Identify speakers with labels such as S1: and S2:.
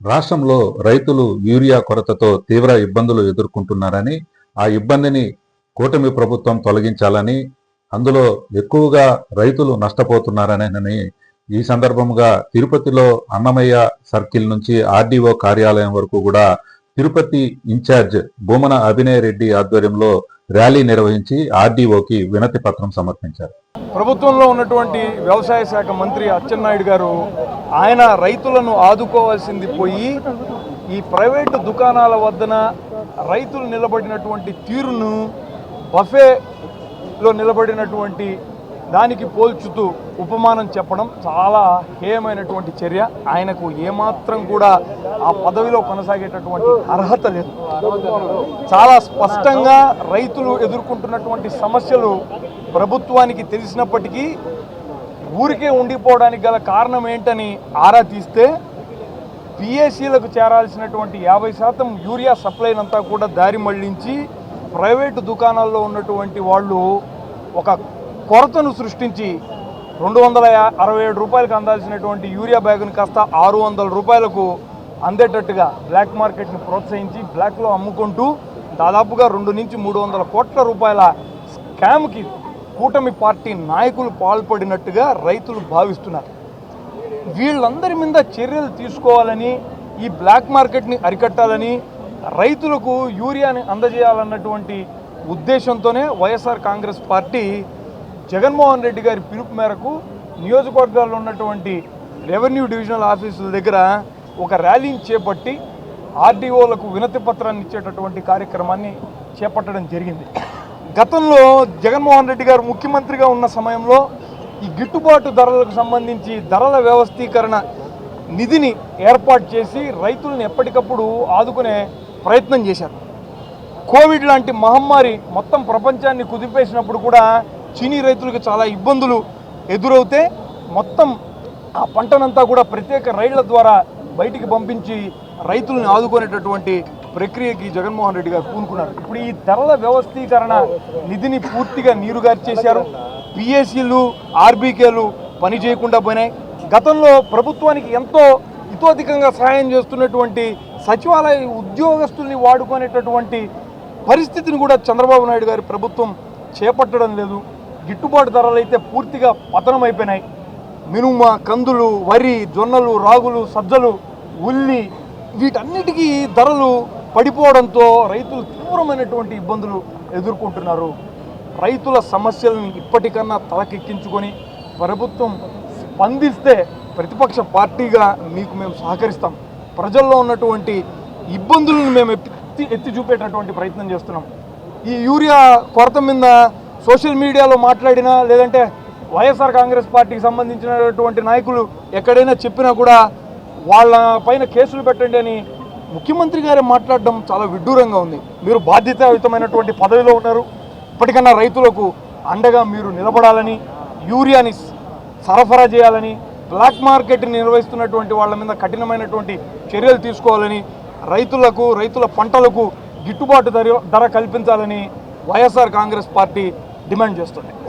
S1: రాష్ట్రంలో రైతులు యూరియా కొరతతో తీవ్ర ఇబ్బందులు ఎదుర్కొంటున్నారని ఆ ఇబ్బందిని కూటమి ప్రభుత్వం తొలగించాలని అందులో ఎక్కువగా రైతులు నష్టపోతున్నారని ఈ సందర్భంగా తిరుపతిలో అన్నమయ్య సర్కిల్ నుంచి ఆర్డీఓ కార్యాలయం వరకు కూడా తిరుపతి ఇన్ఛార్జ్ భూమన అభినయ్ రెడ్డి ఆధ్వర్యంలో ర్యాలీ నిర్వహించి ఆర్డీఓకి వినతి పత్రం సమర్పించారు.
S2: ప్రభుత్వంలో ఉన్నటువంటి వ్యవసాయ శాఖ మంత్రి అచ్చెన్నాయుడు గారు ఆయన రైతులను ఆదుకోవాల్సింది పోయి ఈ ప్రైవేటు దుకాణాల వద్దన రైతులు నిలబడినటువంటి తీరును బఫేలో నిలబడినటువంటి దానికి పోల్చుతూ ఉపమానం చెప్పడం చాలా హేయమైనటువంటి చర్య. ఆయనకు ఏమాత్రం కూడా ఆ పదవిలో కొనసాగేటటువంటి అర్హత లేదు. చాలా స్పష్టంగా రైతులు ఎదుర్కొంటున్నటువంటి సమస్యలు ప్రభుత్వానికి తెలిసినప్పటికీ ఊరికే ఉండిపోవడానికి గల కారణం ఏంటని ఆరా తీస్తే పిఎస్సీలకు చేరాల్సినటువంటి యాభై శాతం యూరియా సప్లైనంతా కూడా దారి మళ్ళించి ప్రైవేటు దుకాణాల్లో ఉన్నటువంటి వాళ్ళు ఒక కొరతను సృష్టించి రెండు వందల అరవై ఏడు రూపాయలకు అందాల్సినటువంటి యూరియా బ్యాగును కాస్త ఆరు వందల రూపాయలకు అందేటట్టుగా బ్లాక్ మార్కెట్ని ప్రోత్సహించి బ్లాక్లో అమ్ముకుంటూ దాదాపుగా రెండు నుంచి మూడు వందల కోట్ల రూపాయల స్కామ్కి కూటమి పార్టీ నాయకులు పాల్పడినట్టుగా రైతులు భావిస్తున్నారు. వీళ్ళందరి మీద చర్యలు తీసుకోవాలని ఈ బ్లాక్ మార్కెట్ని అరికట్టాలని రైతులకు యూరియాని అందజేయాలన్నటువంటి ఉద్దేశంతోనే వైఎస్ఆర్ కాంగ్రెస్ పార్టీ జగన్మోహన్ రెడ్డి గారి పిలుపు మేరకు నియోజకవర్గాల్లో ఉన్నటువంటి రెవెన్యూ డివిజనల్ ఆఫీసుల దగ్గర ఒక ర్యాలీని చేపట్టి ఆర్డీఓలకు వినతి పత్రాన్ని ఇచ్చేటటువంటి కార్యక్రమాన్ని చేపట్టడం జరిగింది. గతంలో జగన్మోహన్ రెడ్డి గారు ముఖ్యమంత్రిగా ఉన్న సమయంలో ఈ గిట్టుబాటు ధరలకు సంబంధించి ధరల వ్యవస్థీకరణ నిధిని ఏర్పాటు చేసి రైతులను ఎప్పటికప్పుడు ఆదుకునే ప్రయత్నం చేశారు. కోవిడ్ లాంటి మహమ్మారి మొత్తం ప్రపంచాన్ని కుదిపేసినప్పుడు కూడా చీనీ రైతులకు చాలా ఇబ్బందులు ఎదురవుతే మొత్తం ఆ పంటనంతా కూడా ప్రత్యేక రైళ్ళ ద్వారా బయటికి పంపించి రైతులను ఆదుకునేటటువంటి ప్రక్రియకి జగన్మోహన్ రెడ్డి గారు పూనుకున్నారు. ఇప్పుడు ఈ ధరల వ్యవస్థీకరణ నిధిని పూర్తిగా నీరుగార్చేశారు. పిఎస్సీలు ఆర్బీకేలు పని చేయకుండా పోయినాయి. గతంలో ప్రభుత్వానికి ఎంతో ఇతోధికంగా సహాయం చేస్తున్నటువంటి సచివాలయ ఉద్యోగస్తుల్ని వాడుకునేటటువంటి పరిస్థితిని కూడా చంద్రబాబు నాయుడు గారి ప్రభుత్వం చేపట్టడం లేదు. గిట్టుబాటు ధరలు అయితే పూర్తిగా పతనమైపోయినాయి. మినుమ కందులు వరి జొన్నలు రాగులు సజ్జలు ఉల్లి వీటన్నిటికీ ధరలు పడిపోవడంతో రైతులు తీవ్రమైనటువంటి ఇబ్బందులు ఎదుర్కొంటున్నారు. రైతుల సమస్యలను ఇప్పటికన్నా తలకెక్కించుకొని ప్రభుత్వం స్పందిస్తే ప్రతిపక్ష పార్టీగా మీకు మేము సహకరిస్తాం. ప్రజల్లో ఉన్నటువంటి ఇబ్బందులను మేము ఎత్తి ఎత్తి చూపేటటువంటి ప్రయత్నం చేస్తున్నాం. ఈ యూరియా కొరత మీద సోషల్ మీడియాలో మాట్లాడినా లేదంటే వైఎస్ఆర్ కాంగ్రెస్ పార్టీకి సంబంధించినటువంటి నాయకులు ఎక్కడైనా చెప్పినా కూడా వాళ్ళ పైన కేసులు పెట్టండి అని ముఖ్యమంత్రి గారే మాట్లాడడం చాలా విడ్డూరంగా ఉంది. మీరు బాధ్యతాయుతమైనటువంటి పదవిలో ఉన్నారు. ఇప్పటికన్నా రైతులకు అండగా మీరు నిలబడాలని యూరియాని సరఫరా చేయాలని బ్లాక్ మార్కెట్ని నిర్వహిస్తున్నటువంటి వాళ్ళ మీద కఠినమైనటువంటి చర్యలు తీసుకోవాలని రైతులకు రైతుల పంటలకు గిట్టుబాటు ధర ధర కల్పించాలని వైఎస్ఆర్ కాంగ్రెస్ పార్టీ డిమాండ్ చేస్తుంది.